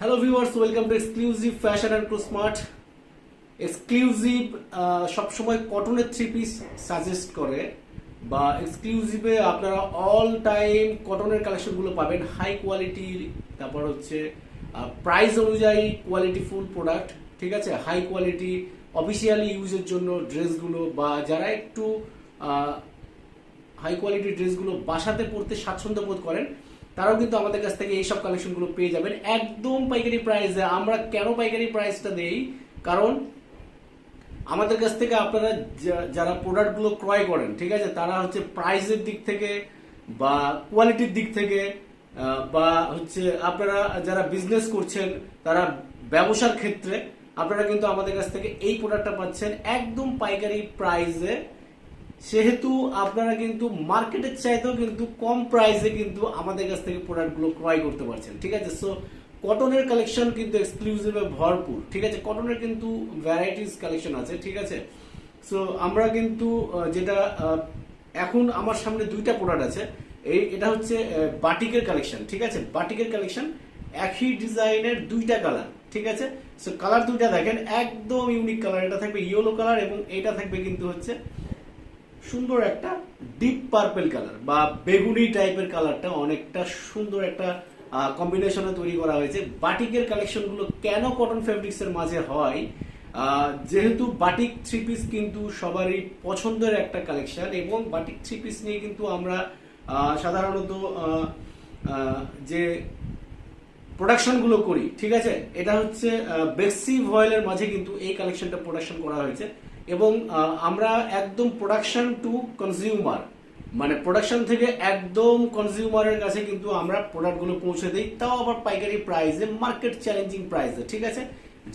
Hello viewers welcome to exclusive fashion and Chloe smart exclusive সবসময় কটনের three piece suggest করে, বা এক্সক্লুসিভে আপনারা অল টাইম কটনের কালেকশনগুলো পাবেন। হাই কোয়ালিটির তারপর হচ্ছে প্রাইস অনুযায়ী কোয়ালিটি ফুল প্রোডাক্ট ঠিক আছে? হাই কোয়ালিটি অফিসিয়ালি ইউজের জন্য ড্রেসগুলো বা যারা একটু হাই কোয়ালিটির ড্রেসগুলো বাসাতে পরতে স্বাচ্ছন্দ্য বোধ করেন তারাও কিন্তু আমাদের কাছ থেকে এইসব কালেকশনগুলো পেয়ে যাবেন। একদম পাইকারি প্রাইসে আমরা কেন পাইকারি প্রাইসটা দেই? কারণ আমাদের কাছ থেকে আপনারা যারা প্রোডাক্টগুলো ক্রয় করেন, ঠিক আছে? তারা হচ্ছে প্রাইসের দিক থেকে বা কোয়ালিটির দিক থেকে বা হচ্ছে আপনারা যারা বিজনেস করছেন, তারা ব্যবসার ক্ষেত্রে আপনারা কিন্তু আমাদের কাছ থেকে এই প্রোডাক্টটা পাচ্ছেন। একদম পাইকারি প্রাইসে সেহেতু আপনারা কিন্তু মার্কেটের চাইতেও কিন্তু কম প্রাইসে কিন্তু আমাদের কাছ থেকে প্রোডাক্টগুলো ক্রয় করতে পারছেন, ঠিক আছে? সো কটনের কালেকশন কিন্তু এক্সক্লুসিভে ভরপুর, ঠিক আছে? কটনের কিন্তু ভ্যারাইটিস কালেকশন আছে, ঠিক আছে? সো আমরা কিন্তু যেটা এখন আমার সামনে দুইটা প্রোডাক্ট আছে। এই, এটা হচ্ছে বাটিকের কালেকশন ঠিক আছে? বাটিকের কালেকশন একই ডিজাইনের দুইটা কালার ঠিক আছে? সো কালার দুইটা দেখেন, একদম ইউনিক কালার এটা থাকবে ইয়েলো কালার এবং এটা থাকবে কিন্তু হচ্ছে সুন্দর একটা ডিপ পার্পেল কালার বা বেগুনি টাইপের কালারটা অনেকটা সুন্দর একটা কম্বিনেশনে তৈরি করা হয়েছে। বাটিকের কালেকশনগুলো কেন কটন ফেব্রিক্স এর মাঝে হয়? যেহেতু বাটিক থ্রি পিস কিন্তু সবারই পছন্দের একটা কালেকশন এবং বাটিক থ্রি পিস নিয়ে কিন্তু আমরা সাধারণত যে প্রোডাকশনগুলো করি, ঠিক আছে? এটা হচ্ছে বেক্সি ভয়েলের মাঝে কিন্তু এই কালেকশনটা প্রোডাকশন করা হয়েছে। এবং আমরা একদম প্রোডাকশন টু কনজিউমার মানে প্রোডাকশন থেকে একদম কনজিউমারের কাছে কিন্তু আমরা প্রোডাক্টগুলো পৌঁছে দিই, তাও আবার পাইকারি প্রাইসে মার্কেট চ্যালেঞ্জিং প্রাইসে ঠিক আছে?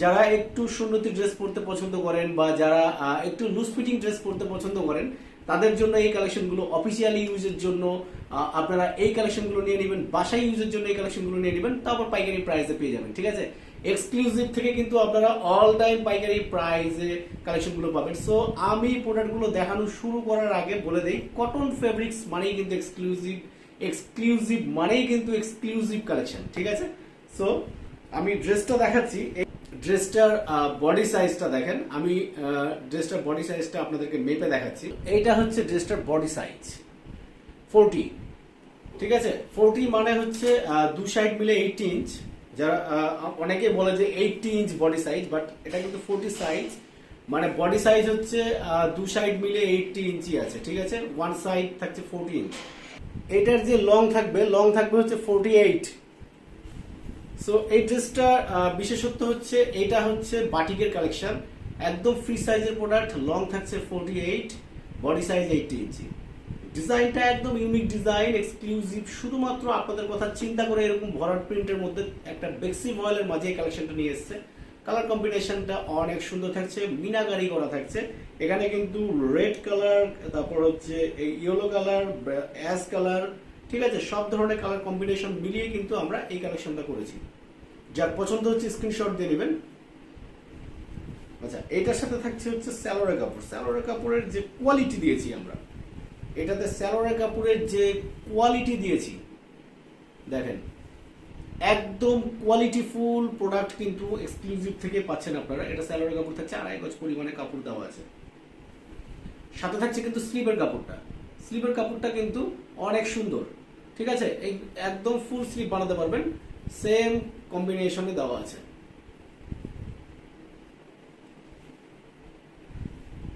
যারা একটু সুন্নতি ড্রেস পরতে পছন্দ করেন বা যারা একটু লুজ ফিটিং ড্রেস পরতে পছন্দ করেন, তাদের জন্য এই কালেকশনগুলো অফিসিয়ালি ইউজের জন্য আপনারা এই কালেকশনগুলো নিয়ে নেবেন, বাসায় ইউজের জন্য এই কালেকশনগুলো নিয়ে নেবেন তারপর পাইকারি প্রাইসে পেয়ে যাবেন, ঠিক আছে? এক্সক্লুসিভ থেকে কিন্তু আপনারা অল টাইম পাইকারি প্রাইসে কালেকশনগুলো পাবেন। সো আমি প্রোডাক্টগুলো দেখানো শুরু করার আগে বলে দিই কটন ফেব্রিক্স মানেই কিন্তু এক্সক্লুসিভ এক্সক্লুসিভ মানেই কিন্তু এক্সক্লুসিভ কালেকশন ঠিক আছে? সো আমি ড্রেসটা দেখাচ্ছি। ড্রেসটার বডি সাইজটা দেখেন। আমি ড্রেসটার বডি সাইজটা আপনাদেরকে মেপে দেখাচ্ছি। এইটা হচ্ছে ড্রেসটার বডি সাইজ ফোরটি ঠিক আছে? ফোরটি মানে হচ্ছে দু সাইড মিলে এইটটি ইঞ্চ যারা অনেকে বলে যে eighty inch body size but এটা কিন্তু ফোরটি সাইজ মানে বডি সাইজ হচ্ছে দু সাইড মিলে এইটটি ইঞ্চি আছে, ঠিক আছে? ওয়ান সাইড থাকছে ফোরটি ইঞ্চ এটার যে লং থাকবে লং থাকবে হচ্ছে ফোরটি এইট সো এই ড্রেসটা বিশেষত্ব হচ্ছে, এটা হচ্ছে বাটিকের কালেকশন একদম ফ্রি সাইজের প্রোডাক্ট লং থাকছে forty eight body size eighty inch ডিজাইনটা একদম ইউনিক ডিজাইন এক্সক্লুসিভ শুধুমাত্র আপনাদের কথা চিন্তা করে এরকম ভরাট প্রিন্টের মধ্যে একটা বেক্সি ভয়েলের মাঝে এই কালেকশনটা নিয়ে এসছে। কালার কম্বিনেশনটা অনেক সুন্দর থাকছে মিনাগারি করা থাকছে। এখানে কিন্তু রেড কালার তারপর হচ্ছে এই ইয়েলো কালার অ্যাশ কালার ঠিক আছে? সব ধরনের কালার কম্বিনেশন মিলিয়ে কিন্তু আমরা এই কালেকশনটা করেছি। যার পছন্দ হচ্ছে স্ক্রিনশট দিয়ে নেবেন। আচ্ছা এটার সাথে থাকছে হচ্ছে স্যালোরে কাপড়। স্যালোরে কাপড়ের যে কোয়ালিটি দিয়েছি আমরা এটাতে স্যালোরে কাপড়ের যে কোয়ালিটি দিয়েছি, দেখেন, একদম কোয়ালিটি ফুল প্রোডাক্ট কিন্তু এক্সক্লুসিভ থেকে পাচ্ছেন আপনারা। এটা স্যালোরে কাপড় থাকছে আড়াই গজ পরিমাণে কাপড় দেওয়া আছে। সাথে থাকছে কিন্তু স্লিপের কাপড়টা। স্লিপের কাপড়টা কিন্তু অনেক সুন্দর, ঠিক আছে? এই একদম ফুল স্লিপ বানাতে পারবেন। সেম কম্বিনেশনে দেওয়া আছে।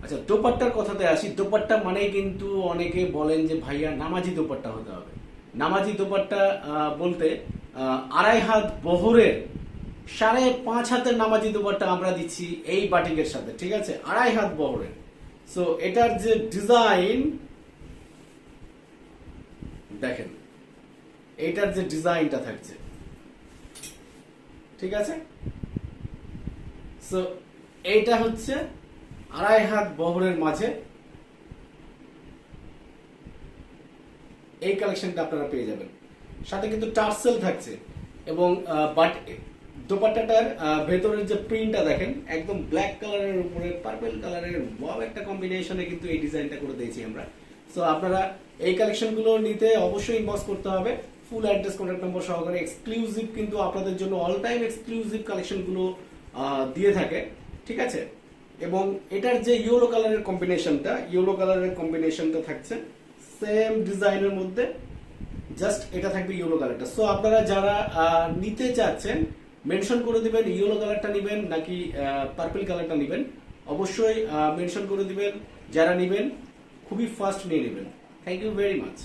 আচ্ছা দোপাট্টার কথাতে আসি। দোপাট্টা মানেই কিন্তু অনেকে বলেন যে, ভাইয়া, নামাজি দোপাট্টা হতে হবে। নামাজি দোপাট্টা বলতে আড়াই হাত বহরের সাড়ে পাঁচ হাতের নামাজি দোপাট্টা আমরা দিচ্ছি এই বাটিকের সাথে, ঠিক আছে? আড়াই হাত বহরের। সো এটার যে ডিজাইন দেখেন, এটার যে ডিজাইনটা থাকছে, ঠিক আছে? সো এইটা হচ্ছে আড়াই হাত বহরের মাঝে এই কালেকশনটা আপনারা পেয়ে যাবেন। সাথে কিন্তু টার্সেল থাকছে এবং বাট দোপাট্টাটার ভেতরের যে প্রিন্টটা দেখেন, একদম ব্ল্যাক কালারের উপরে পার্পল কালারের ওয়াও একটা কম্বিনেশনে কিন্তু এই ডিজাইনটা করে দিয়েছি আমরা। সো আপনারা এই কালেকশনগুলো নিতে অবশ্যই ইনবক্স করতে হবে। ফুল অ্যাড্রেস কন্ট্যাক্ট নম্বর সহকারে এক্সক্লুসিভ কিন্তু আপনাদের জন্য অল টাইম এক্সক্লুসিভ কালেকশনগুলো দিয়ে থাকে। ঠিক আছে? এবং এটার যে ইয়েলো কালারের কম্বিনেশনটা ইয়েলো কালারের কম্বিনেশনটা থাকছে সেম ডিজাইনের মধ্যে জাস্ট এটা থাকবে ইয়েলো কালারটা। সো আপনারা যারা নিতে চাচ্ছেন মেনশন করে দিবেন, ইয়েলো কালারটা নেবেন নাকি পার্পল কালারটা নেবেন, অবশ্যই মেনশন করে দিবেন। যারা নেবেন, খুবই ফাস্ট নিয়ে নেবেন। Thank you very much